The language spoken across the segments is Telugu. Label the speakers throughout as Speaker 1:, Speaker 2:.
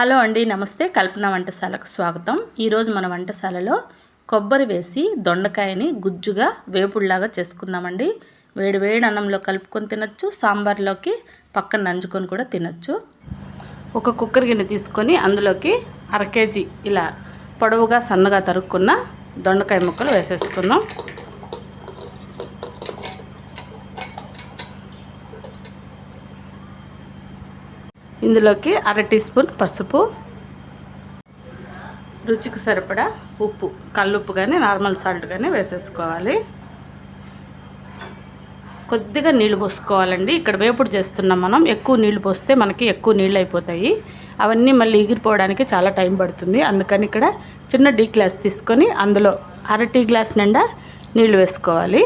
Speaker 1: హలో అండి నమస్తే. కల్పన వంటశాలకు స్వాగతం. ఈరోజు మన వంటశాలలో కొబ్బరి వేసి దొండకాయని గుజ్జుగా వేపుడులాగా చేసుకుందామండి. వేడి వేడి అన్నంలో కలుపుకొని తినచ్చు సాంబార్లోకి పక్కన నంచుకొని కూడా తినచ్చు. ఒక కుక్కర్ గిన్నె తీసుకొని అందులోకి అర కేజీ ఇలా పొడవుగా సన్నగా తరుక్కున్న దొండకాయ ముక్కలు వేసేసుకుందాం. ఇందులోకి అర టీ స్పూన్ పసుపు. రుచికి సరిపడా ఉప్పు కల్లుప్పు కానీ నార్మల్ సాల్ట్ కానీ వేసేసుకోవాలి. కొద్దిగా నీళ్ళు పోసుకోవాలండి. ఇక్కడ వేపుడు చేస్తున్నాం మనం. ఎక్కువ నీళ్ళు పోస్తే మనకి ఎక్కువ నీళ్ళు అయిపోతాయి. అవన్నీ మళ్ళీ ఎగిరిపోవడానికి చాలా టైం పడుతుంది. అందుకని ఇక్కడ చిన్న టీ గ్లాస్ తీసుకొని అందులో అర టీ గ్లాస్ నిండా నీళ్ళు వేసుకోవాలి.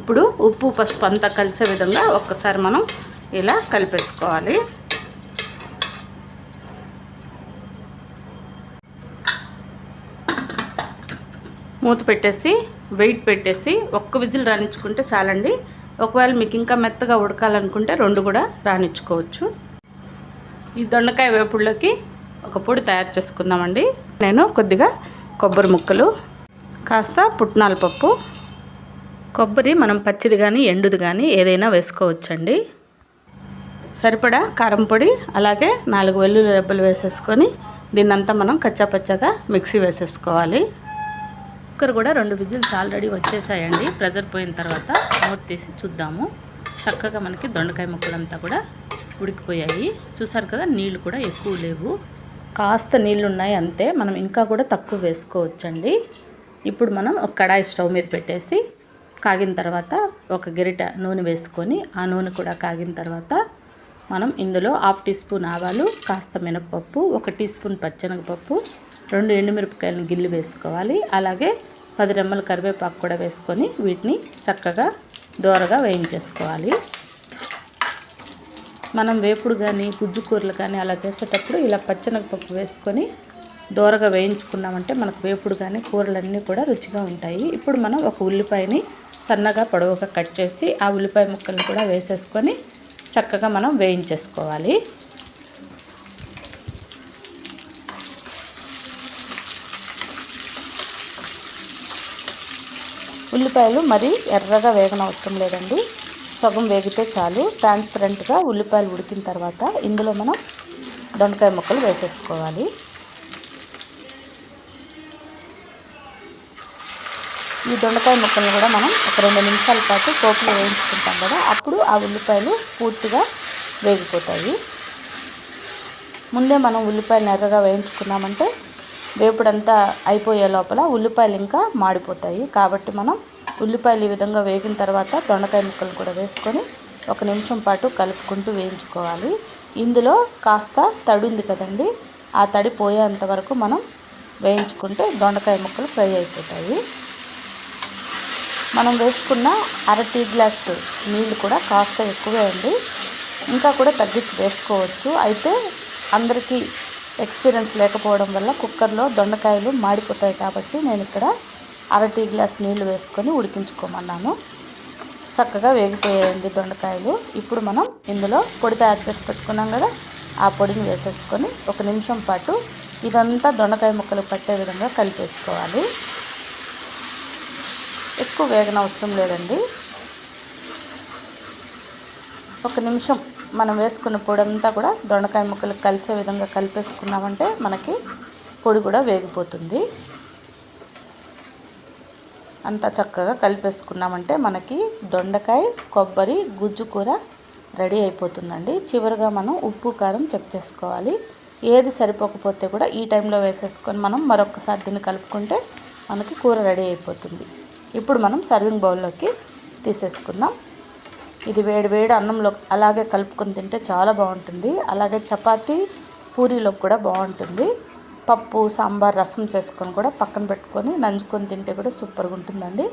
Speaker 1: ఇప్పుడు ఉప్పు పసుపు అంతా కలిసే విధంగా ఒక్కసారి మనం ఇలా కలిపేసుకోవాలి. మూత పెట్టేసి వెయిట్ పెట్టేసి ఒక్క విజిల్ రాణించుకుంటే చాలండి. ఒకవేళ మీకు ఇంకా మెత్తగా ఉడకాలనుకుంటే రెండు కూడా రాణించుకోవచ్చు ఈ దొండకాయ వేపుడులోకి ఒక పొడి తయారు చేసుకుందామండి. నేను కొద్దిగా కొబ్బరి ముక్కలు కాస్త పుట్నాల పప్పు. కొబ్బరి మనం పచ్చిది కానీ ఎండుది కానీ ఏదైనా వేసుకోవచ్చండి. సరిపడా కారం పొడి అలాగే నాలుగు వెల్లుల్లి రెబ్బలు వేసేసుకొని దీన్నంతా మనం కచ్చాపచ్చాగా మిక్సీ వేసేసుకోవాలి. కుక్కర్ కూడా రెండు విజిల్స్ ఆల్రెడీ వచ్చేసాయండి. ప్రెజర్ పోయిన తర్వాత మూత తీసి చూద్దాము. చక్కగా మనకి దొండకాయ ముక్కలంతా కూడా ఉడికిపోయాయి. చూసారు కదా నీళ్ళు కూడా ఎక్కువ లేవు. కాస్త నీళ్ళు ఉన్నాయి అంతే. మనం ఇంకా కూడా తక్కువ వేసుకోవచ్చండి. ఇప్పుడు మనం ఒక కడాయి స్టవ్ మీద పెట్టేసి కాగిన తర్వాత ఒక గరిట నూనె వేసుకొని ఆ నూనె కూడా కాగిన తర్వాత మనం ఇందులో హాఫ్ టీ స్పూన్ ఆవాలు కాస్త మినపప్పు ఒక టీ స్పూన్ పచ్చెనగపప్పు రెండు ఎండుమిరపకాయలను గిల్లు వేసుకోవాలి. అలాగే పది రెమ్మల కరివేపాకు కూడా వేసుకొని వీటిని చక్కగా దోరగా వేయించేసుకోవాలి. మనం వేపుడు కానీ గుజ్జు కూరలు కానీ అలా చేసేటప్పుడు ఇలా పచ్చెనగపప్పు వేసుకొని దోరగా వేయించుకున్నామంటే మనకు వేపుడు కానీ కూరలన్నీ కూడా రుచిగా ఉంటాయి. ఇప్పుడు మనం ఒక ఉల్లిపాయని సన్నగా పొడవుగా కట్ చేసి ఆ ఉల్లిపాయ ముక్కలను కూడా వేసేసుకొని చక్కగా మనం వేయించేసుకోవాలి. ఉల్లిపాయలు మరి ఎర్రగా వేగనవసరం లేదండి. సగం వేగితే చాలు. ట్రాన్స్పరెంట్గా ఉల్లిపాయలు ఉడికిన తర్వాత ఇందులో మనం దొండకాయ ముక్కలు వేసేసుకోవాలి. ఈ దొండకాయ ముక్కలను కూడా మనం ఒక రెండు నిమిషాల పాటు పోపులో వేయించుకుంటాం కదా అప్పుడు ఆ ఉల్లిపాయలు పూర్తిగా వేగిపోతాయి. ముందే మనం ఉల్లిపాయలు ఎర్రగా వేయించుకున్నామంటే వేపుడంతా అయిపోయే లోపల ఉల్లిపాయలు ఇంకా మాడిపోతాయి. కాబట్టి మనం ఉల్లిపాయలు ఈ విధంగా వేగిన తర్వాత దొండకాయ ముక్కలు కూడా వేసుకొని ఒక నిమిషం పాటు కలుపుకుంటూ వేయించుకోవాలి. ఇందులో కాస్త తడి ఉంది కదండి ఆ తడి పోయేంత వరకు మనం వేయించుకుంటే దొండకాయ ముక్కలు ఫ్రై అయిపోతాయి. మనం వేసుకున్న అర టీ గ్లాస్ నీళ్ళు కూడా కాస్త ఎక్కువే ఉంది ఇంకా కూడా తగ్గించి వేసుకోవచ్చు. అయితే అందరికీ ఎక్స్పీరియన్స్ లేకపోవడం వల్ల కుక్కర్లో దొండకాయలు మాడిపోతాయి కాబట్టి నేను ఇక్కడ అర టీ గ్లాస్ నీళ్ళు వేసుకొని ఉడికించుకోమన్నాను. చక్కగా వేగిపోయాయండి దొండకాయలు. ఇప్పుడు మనం ఇందులో పొడి తయారు చేసి పెట్టుకున్నాం కదా ఆ పొడిని వేసేసుకొని ఒక నిమిషం పాటు ఇదంతా దొండకాయ ముక్కలు పట్టే విధంగా కలిపేసుకోవాలి. ఎక్కువ వేగన అవసరం లేదండి. ఒక నిమిషం మనం వేసుకున్న పొడి అంతా కూడా దొండకాయ ముక్కలు కలిసే విధంగా కలిపేసుకున్నామంటే మనకి పొడి కూడా వేగిపోతుంది. అంతా చక్కగా కలిపేసుకున్నామంటే మనకి దొండకాయ కొబ్బరి గుజ్జు కూర రెడీ అయిపోతుందండి. చివరిగా మనం ఉప్పు కారం చెక్ చేసుకోవాలి. ఏది సరిపోకపోతే కూడా ఈ టైంలో వేసేసుకొని మనం మరొకసారి దీన్ని కలుపుకుంటే మనకి కూర రెడీ అయిపోతుంది. ఇప్పుడు మనం సర్వింగ్ బౌల్లోకి తీసేసుకుందాం. ఇది వేడి వేడి అన్నంలో అలాగే కలుపుకొని తింటే చాలా బాగుంటుంది. అలాగే చపాతీ పూరీలోకి కూడా బాగుంటుంది. పప్పు సాంబార్ రసం చేసుకొని కూడా పక్కన పెట్టుకొని నంచుకొని తింటే కూడా సూపర్గా ఉంటుందండి.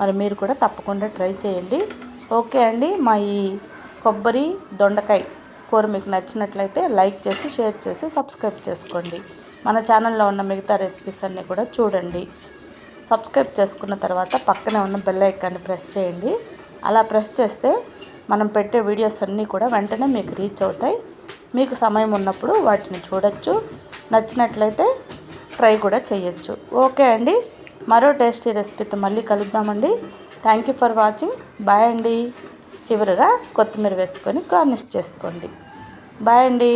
Speaker 1: మరి మీరు కూడా తప్పకుండా ట్రై చేయండి. ఓకే అండి మా ఈ కొబ్బరి దొండకాయ కూర మీకు నచ్చినట్లయితే లైక్ చేసి షేర్ చేసి సబ్స్క్రైబ్ చేసుకోండి. మన ఛానల్లో ఉన్న మిగతా రెసిపీస్ అన్నీ కూడా చూడండి. సబ్స్క్రైబ్ చేసుకున్న తర్వాత పక్కనే ఉన్న బెల్ ఐకాన్ని ప్రెస్ చేయండి. అలా ప్రెస్ చేస్తే మనం పెట్టే వీడియోస్ అన్నీ కూడా వెంటనే మీకు రీచ్ అవుతాయి. మీకు సమయం ఉన్నప్పుడు వాటిని చూడొచ్చు. నచ్చినట్లయితే ట్రై కూడా చేయొచ్చు. ఓకే అండి. మరో టేస్టీ రెసిపీతో మళ్ళీ కలుద్దామండి. Thank you for watching bye అండి. చివరిగా కొత్తిమీర వేసుకొని గార్నిష్ చేసుకోండి. బాయ్ అండి.